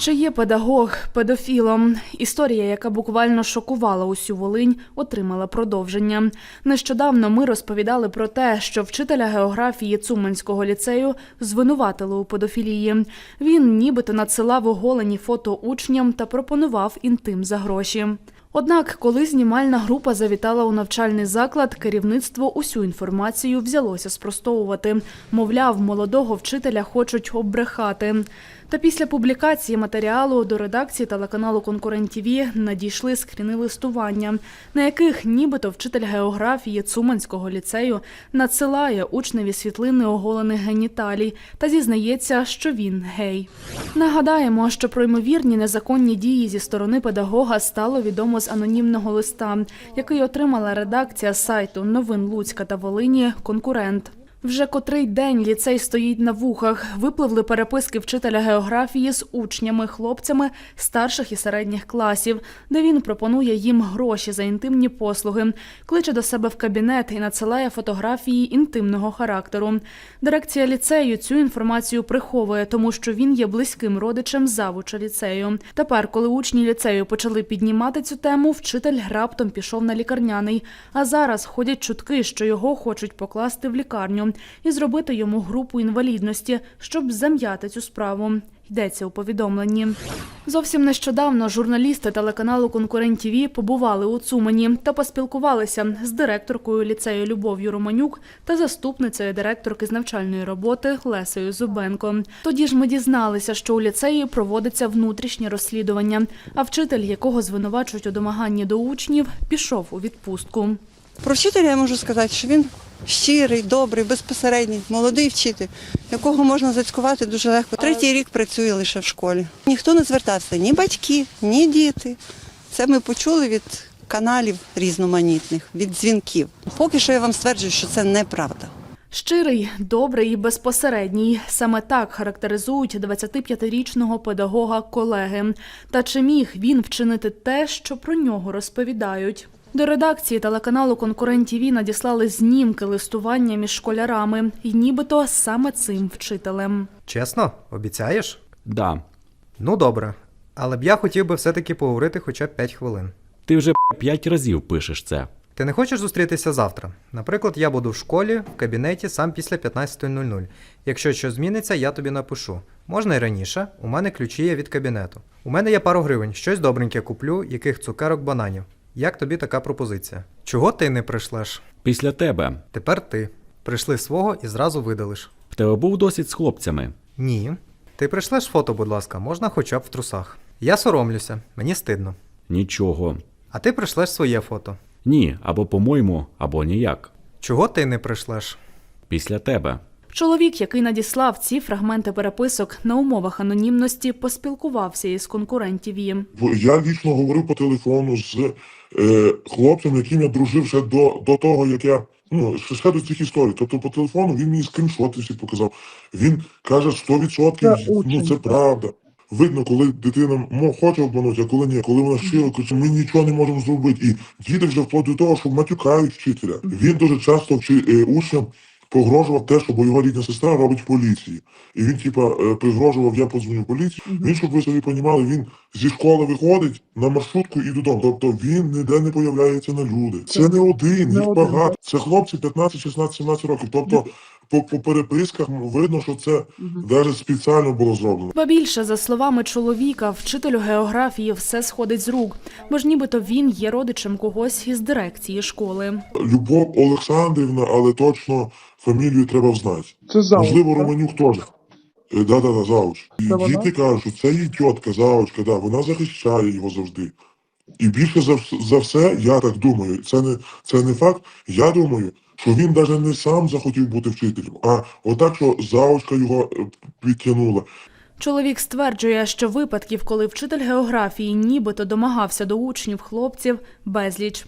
Чи є педагог педофілом? Історія, яка буквально шокувала усю Волинь, отримала продовження. Нещодавно ми розповідали про те, що вчителя географії Цуманського ліцею звинуватили у педофілії. Він нібито надсилав оголені фото учням та пропонував інтим за гроші. Однак, коли знімальна група завітала у навчальний заклад, керівництво усю інформацію взялося спростовувати. Мовляв, молодого вчителя хочуть обрехати. Та після публікації матеріалу до редакції телеканалу Конкурент ТІВІ надійшли скріни листування, на яких нібито вчитель географії Цуманського ліцею надсилає учневі світлини оголених геніталій та зізнається, що він гей. Нагадаємо, що про ймовірні незаконні дії зі сторони педагога стало відомо з анонімного листа, який отримала редакція сайту новин Луцька та Волині Конкурент. Вже котрий день ліцей стоїть на вухах. Випливли переписки вчителя географії з учнями, хлопцями старших і середніх класів, де він пропонує їм гроші за інтимні послуги, кличе до себе в кабінет і надсилає фотографії інтимного характеру. Дирекція ліцею цю інформацію приховує, тому що він є близьким родичем завуча ліцею. Тепер, коли учні ліцею почали піднімати цю тему, вчитель раптом пішов на лікарняний. А зараз ходять чутки, що його хочуть покласти в лікарню і зробити йому групу інвалідності, щоб зам'яти цю справу. Йдеться у повідомленні. Зовсім нещодавно журналісти телеканалу Конкурент ТІВІ побували у Цумані та поспілкувалися з директоркою ліцею Любов'ю Романюк та заступницею директорки з навчальної роботи Лесею Зубенко. Тоді ж ми дізналися, що у ліцеї проводиться внутрішнє розслідування, а вчитель, якого звинувачують у домаганні до учнів, пішов у відпустку. Про вчителя я можу сказати, що він щирий, добрий, безпосередній, молодий вчитель, якого можна зацькувати дуже легко. Третій рік працює лише в школі. Ніхто не звертався, ні батьки, ні діти. Це ми почули від каналів різноманітних, від дзвінків. Поки що я вам стверджую, що це неправда. Щирий, добрий і безпосередній. Саме так характеризують 25-річного педагога колеги. Та чи міг він вчинити те, що про нього розповідають? До редакції телеканалу Конкурент ТІВІ надіслали знімки листування між школярами, і нібито саме цим вчителем. Чесно, обіцяєш? Да. Ну добре. Але б я хотів би все-таки поговорити хоча б 5 хвилин. Ти вже п'ять разів пишеш це. Ти не хочеш зустрітися завтра? Наприклад, я буду в школі, в кабінеті сам після 15.00. Якщо щось зміниться, я тобі напишу. Можна і раніше, у мене ключі є від кабінету. У мене є пару гривень, щось добреньке куплю, яких цукерок бананів. Як тобі така пропозиція? Чого ти не прийшлеш? Після тебе. Тепер ти. Прийшли свого і зразу видалиш. В тебе був досвід з хлопцями. Ні. Ти прийшлеш фото, будь ласка, можна хоча б в трусах. Я соромлюся, мені стидно. Нічого. А ти прийшлеш своє фото. Ні, або по-моєму, або ніяк. Чого ти не прийшлеш? Після тебе. Чоловік, який надіслав ці фрагменти переписок на умовах анонімності, поспілкувався із конкурентів їм. Я лічно говорив по телефону з е, хлопцем, яким я дружив ще до, до того, як я ну ще ще до цих історій. Тобто по телефону він мені скріншоти всі показав. Він каже 100%, ну це правда. Видно, коли дитина мо хоче обманути, а коли ні, коли вона щиро каже, ми нічого не можемо зробити. І діти вже вплоть до того, що матюкають вчителя. Він дуже часто вчи, е, учням погрожував те, що його рідна сестра робить в поліції. І він, типа, е, пригрожував, я подзвоню в поліцію. Він, щоб ви собі понімали, він зі школи виходить на маршрутку і додому. Тобто він ніде не появляється на люди. Це не один, їх багато. Це хлопці 15, 16, 17 років. Тобто по, по переписках видно, що це навіть спеціально було зроблено. Ба більше, за словами чоловіка, вчителю географії все сходить з рук, бо ж нібито він є родичем когось із дирекції школи. Любов Олександрівна, але точно фамілію треба знати. Це завуч, Можливо? Романюк теж. Да, да, да, завуч. І Це діти кажуть, що це її тітка, завучка, да, вона захищає його завжди. І більше за, за все, я так думаю, це не, це не факт. Я думаю, що він навіть не сам захотів бути вчителем, а отак, що завучка його е, підтягнула. Чоловік стверджує, що випадків, коли вчитель географії нібито домагався до учнів хлопців, безліч.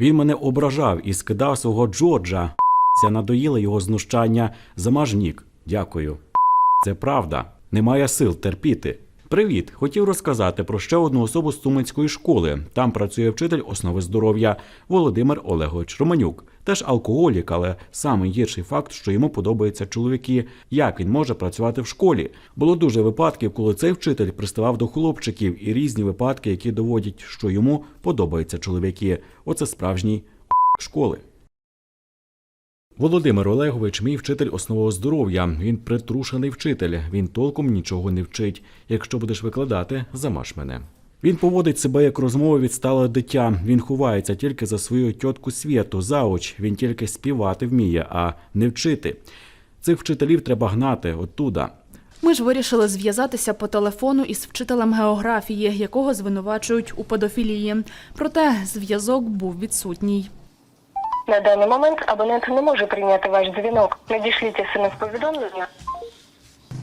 Він мене ображав і скидав свого Джорджа. Це надоїло його знущання. Замажнік. Дякую. Це правда. Немає сил терпіти. Привіт! Хотів розказати про ще одну особу з Цуманської школи. Там працює вчитель основи здоров'я Володимир Олегович Романюк. Теж алкоголік, але самий гірший факт, що йому подобаються чоловіки. Як він може працювати в школі? Було дуже випадків, коли цей вчитель приставав до хлопчиків, і різні випадки, які доводять, що йому подобаються чоловіки. Оце справжній школи. Володимир Олегович, мій вчитель основного здоров'я. Він притрушений вчитель. Він толком нічого не вчить. Якщо будеш викладати, замаш мене. Він поводить себе як розмови відстале дитя. Він ховається тільки за свою тітку Свєту, заоч. Він тільки співати вміє, а не вчити. Цих вчителів треба гнати оттуда. Ми ж вирішили зв'язатися по телефону із вчителем географії, якого звинувачують у педофілії. Проте зв'язок був відсутній. На даний момент абонент не може прийняти ваш дзвінок. Надішліть смс-повідомлення.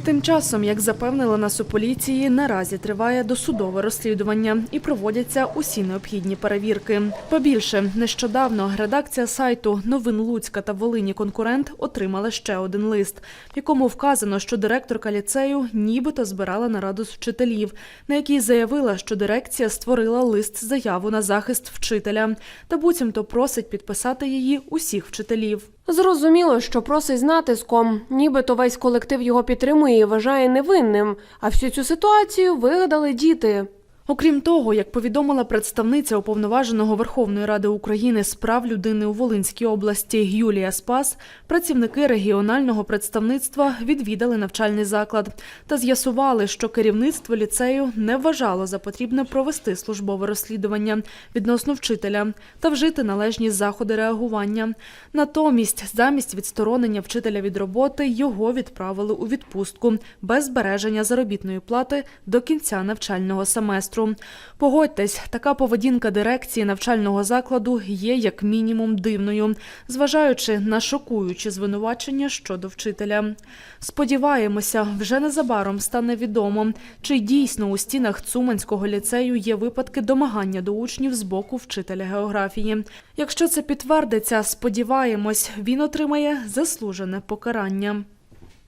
Тим часом, як запевнили нас у поліції, наразі триває досудове розслідування і проводяться усі необхідні перевірки. Побільше нещодавно редакція сайту новин Луцька та Волині конкурент отримала ще один лист, в якому вказано, що директорка ліцею нібито збирала нараду з вчителів, на якій заявила, що дирекція створила лист заяву на захист вчителя та буцімто просить підписати її усіх вчителів. Зрозуміло, що просить з натиском, нібито весь колектив його підтримує і вважає невинним, а всю цю ситуацію вигадали діти. Окрім того, як повідомила представниця уповноваженого Верховної Ради України з прав людини у Волинській області Юлія Спас, працівники регіонального представництва відвідали навчальний заклад та з'ясували, що керівництво ліцею не вважало за потрібне провести службове розслідування відносно вчителя та вжити належні заходи реагування. Натомість, замість відсторонення вчителя від роботи, його відправили у відпустку без збереження заробітної плати до кінця навчального семестру. Погодьтесь, така поведінка дирекції навчального закладу є як мінімум дивною, зважаючи на шокуючі звинувачення щодо вчителя. Сподіваємося, вже незабаром стане відомо, чи дійсно у стінах Цуманського ліцею є випадки домагання до учнів з боку вчителя географії. Якщо це підтвердиться, сподіваємось, він отримає заслужене покарання.